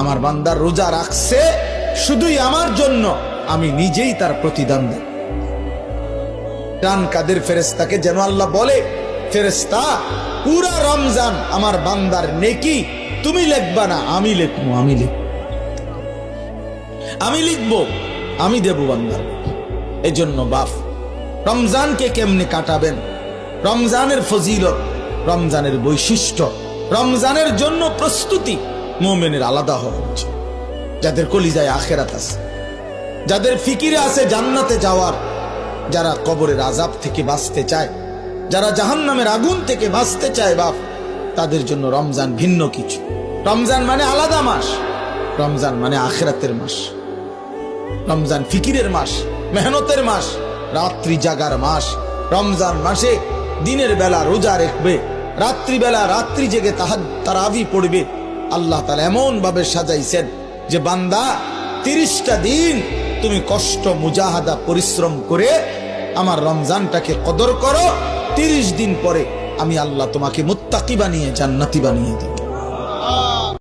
আমার বান্দার রোজা রাখছে, শুধুই আমার জন্য। আমি নিজেই তার প্রতিদান দেব। ডান কাদের ফেরেস্তাকে যেন আল্লাহ বলে ফেরেস্তা পুরা রমজান আমার বান্দার নেকি, তুমি লিখবা না, আমি লিখব, আমি লিখব। আমি লিখব, আমি দেব বান্দার এজন্য বাপ, রমজানকে কেমনে কাটাবেন? রমজানের ফজিলত, রমজানের বৈশিষ্ট্য, রমজানের জন্য প্রস্তুতি। মোমেনের আলাদা হওয়া উচিত। যাদের কলিজায় আখেরাত আছে, যাদের ফিকিরে আছে জান্নাতে যাওয়ার, যারা কবরের আজাব থেকে বাঁচতে চায়, যারা জাহান্নামের আগুন থেকে বাঁচতে চায় বাপ, তাদের জন্য রমজান ভিন্ন কিছু। রমজান মানে আলাদা মাস, রমজান মানে আখেরাতের মাস। রমজান ফিকিরের মাস, মেহনতের মাস, রাত্রি জাগার মাস। রমজান মাসে দিনের বেলা রোজা রাখবে, রাত্রিবেলা রাত্রি জেগে তাহার তারাবি পড়বে আল্লাহ তালা এমন ভাবে সাজাইছেন যে বান্দা তিরিশটা দিন তুমি কষ্ট, মুজাহাদা, পরিশ্রম করে আমার রমজানটাকে কদর করো, তিরিশ দিন পরে আমি আল্লাহ তোমাকে মুত্তাকি বানিয়ে, জান্নাতি বানিয়ে দিব।